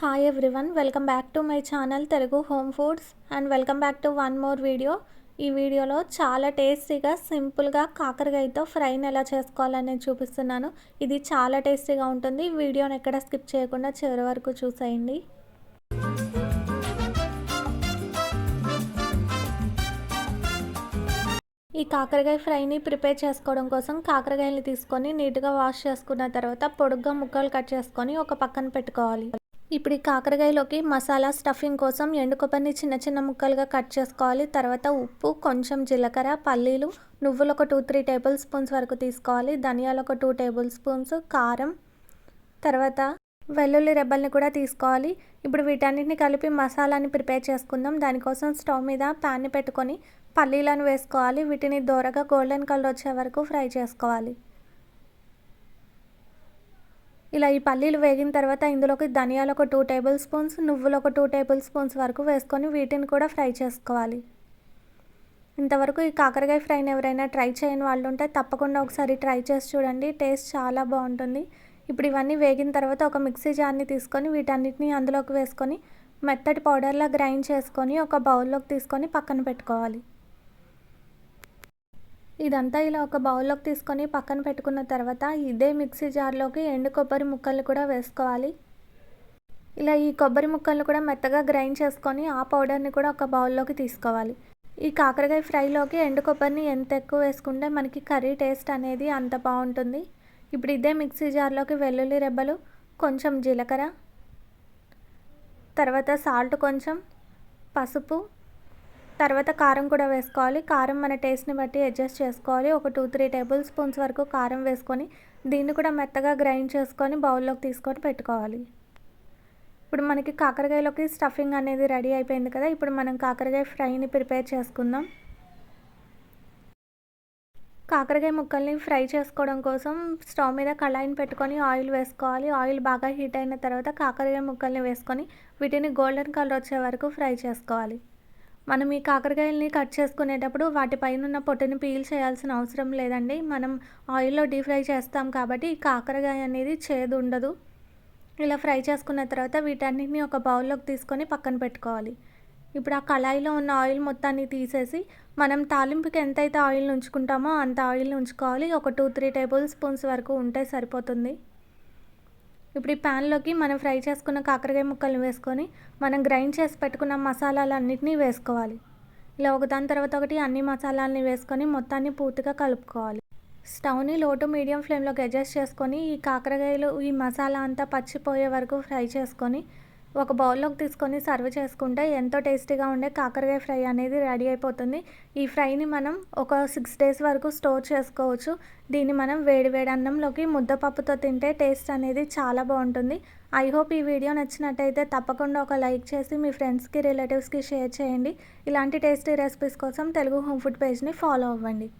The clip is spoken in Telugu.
Hi everyone welcome back to my channel Telugu home foods and welcome back to one more video ఈ వీడియోలో చాలా టేస్టీగా సింపుల్గా కాకరకాయతో ఫ్రైని ఎలా చేసుకోవాలని చూపిస్తున్నాను. ఇది చాలా టేస్టీగా ఉంటుంది. వీడియోని ఎక్కడ స్కిప్ చేయకుండా చివరి వరకు చూసేయండి. ఈ కాకరకాయ ఫ్రైని ప్రిపేర్ చేసుకోవడం కోసం కాకరకాయలు తీసుకొని నీట్గా వాష్ చేసుకున్న తర్వాత పొడుగ్గా ముక్కలు కట్ చేసుకొని ఒక పక్కన పెట్టుకోవాలి. ఇప్పుడు ఈ కాకరకాయలోకి మసాలా స్టఫింగ్ కోసం ఎండు కొబ్బరిని చిన్న చిన్న ముక్కలుగా కట్ చేసుకోవాలి. తర్వాత ఉప్పు కొంచెం జీలకర్ర పల్లీలు నువ్వులు ఒక టూ త్రీ టేబుల్ స్పూన్స్ వరకు తీసుకోవాలి. ధనియాలు ఒక టూ టేబుల్ స్పూన్స్ కారం తర్వాత వెల్లుల్లి రెబ్బల్ని కూడా తీసుకోవాలి. ఇప్పుడు వీటన్నిటిని కలిపి మసాలాని ప్రిపేర్ చేసుకుందాం. దానికోసం స్టవ్ మీద ప్యాన్ని పెట్టుకొని పల్లీలను వేసుకోవాలి. వీటిని దూరగా గోల్డెన్ కలర్ వచ్చే వరకు ఫ్రై చేసుకోవాలి. ఇలా ఈ పల్లీలు వేగిన తర్వాత ఇందులోకి ధనియాలు ఒక టూ టేబుల్ స్పూన్స్ నువ్వులు ఒక టూ టేబుల్ స్పూన్స్ వరకు వేసుకొని వీటిని కూడా ఫ్రై చేసుకోవాలి. ఇంతవరకు ఈ కాకరకాయ ఫ్రైని ఎవరైనా ట్రై చేయని వాళ్ళు ఉంటే తప్పకుండా ఒకసారి ట్రై చేసి చూడండి టేస్ట్ చాలా బాగుంటుంది. ఇప్పుడు ఇవన్నీ వేగిన తర్వాత ఒక మిక్సీ జార్ని తీసుకొని వీటన్నిటిని అందులోకి వేసుకొని మెత్తటి పౌడర్లా గ్రైండ్ చేసుకొని ఒక బౌల్లోకి తీసుకొని పక్కన పెట్టుకోవాలి. ఇదంతా ఇలా ఒక బౌల్లోకి తీసుకొని పక్కన పెట్టుకున్న తర్వాత ఇదే మిక్సీ జార్లోకి ఎండు కొబ్బరి ముక్కలు కూడా వేసుకోవాలి. ఇలా ఈ కొబ్బరి ముక్కలను కూడా మెత్తగా గ్రైండ్ చేసుకొని ఆ పౌడర్ని కూడా ఒక బౌల్లోకి తీసుకోవాలి. ఈ కాకరకాయ ఫ్రైలోకి ఎండు కొబ్బరిని ఎంత ఎక్కువ వేసుకుంటే మనకి కర్రీ టేస్ట్ అనేది అంత బాగుంటుంది. ఇప్పుడు ఇదే మిక్సీ జార్లోకి వెల్లుల్లి రెబ్బలు కొంచెం జీలకర్ర తర్వాత సాల్ట్ కొంచెం పసుపు తర్వాత కారం కూడా వేసుకోవాలి. కారం మన టేస్ట్ని బట్టి అడ్జస్ట్ చేసుకోవాలి. ఒక టూ త్రీ టేబుల్ స్పూన్స్ వరకు కారం వేసుకొని దీన్ని కూడా మెత్తగా గ్రైండ్ చేసుకొని బౌల్లోకి తీసుకొని పెట్టుకోవాలి. ఇప్పుడు మనకి కాకరకాయలోకి స్టఫింగ్ అనేది రెడీ అయిపోయింది కదా. ఇప్పుడు మనం కాకరకాయ ఫ్రైని ప్రిపేర్ చేసుకుందాం. కాకరకాయ ముక్కల్ని ఫ్రై చేసుకోవడం కోసం స్టవ్ మీద కళాయిని పెట్టుకొని ఆయిల్ వేసుకోవాలి. ఆయిల్ బాగా హీట్ అయిన తర్వాత కాకరకాయ ముక్కల్ని వేసుకొని వీటిని గోల్డెన్ కలర్ వచ్చే వరకు ఫ్రై చేసుకోవాలి. మనం ఈ కాకరకాయలని కట్ చేసుకునేటప్పుడు వాటిపైన ఉన్న పొట్టుని పీల్ చేయాల్సిన అవసరం లేదండి. మనం ఆయిల్లో డీప్ ఫ్రై చేస్తాం కాబట్టి ఈ కాకరకాయ అనేది చేదు ఉండదు. ఇలా ఫ్రై చేసుకున్న తర్వాత వీటన్నిటిని ఒక బౌల్లోకి తీసుకొని పక్కన పెట్టుకోవాలి. ఇప్పుడు ఆ కళాయిలో ఉన్న ఆయిల్ మొత్తాన్ని తీసేసి మనం తాలింపుకి ఎంతైతే ఆయిల్ ఉంచుకుంటామో అంత ఆయిల్ని ఉంచుకోవాలి. ఒక టూ త్రీ టేబుల్ స్పూన్స్ వరకు ఉంటే సరిపోతుంది. ఇప్పుడు ఈ ప్యాన్లోకి మనం ఫ్రై చేసుకున్న కాకరకాయ ముక్కలు వేసుకొని మనం గ్రైండ్ చేసి పెట్టుకున్న మసాలాలన్నింటినీ వేసుకోవాలి. ఇలా ఒకదాని తర్వాత ఒకటి అన్ని మసాలాలని వేసుకొని మొత్తాన్ని పూర్తిగా కలుపుకోవాలి. స్టవ్ని లోటు మీడియం ఫ్లేమ్లోకి అడ్జస్ట్ చేసుకొని ఈ కాకరకాయలు ఈ మసాలా అంతా పచ్చిపోయే వరకు ఫ్రై చేసుకొని ఒక బౌల్లోకి తీసుకొని సర్వ్ చేసుకుంటే ఎంతో టేస్టీగా ఉండే కాకరకాయ ఫ్రై అనేది రెడీ అయిపోతుంది. ఈ ఫ్రైని మనం ఒక సిక్స్ డేస్ వరకు స్టోర్ చేసుకోవచ్చు. దీన్ని మనం వేడి వేడి అన్నంలోకి ముద్దపప్పుతో తింటే టేస్ట్ అనేది చాలా బాగుంటుంది. ఐ హోప్ ఈ వీడియో నచ్చినట్టయితే తప్పకుండా ఒక లైక్ చేసి మీ ఫ్రెండ్స్కి రిలేటివ్స్కి షేర్ చేయండి. ఇలాంటి టేస్టీ రెసిపీస్ కోసం తెలుగు హోమ్ ఫుడ్ పేజ్ని ఫాలో అవ్వండి.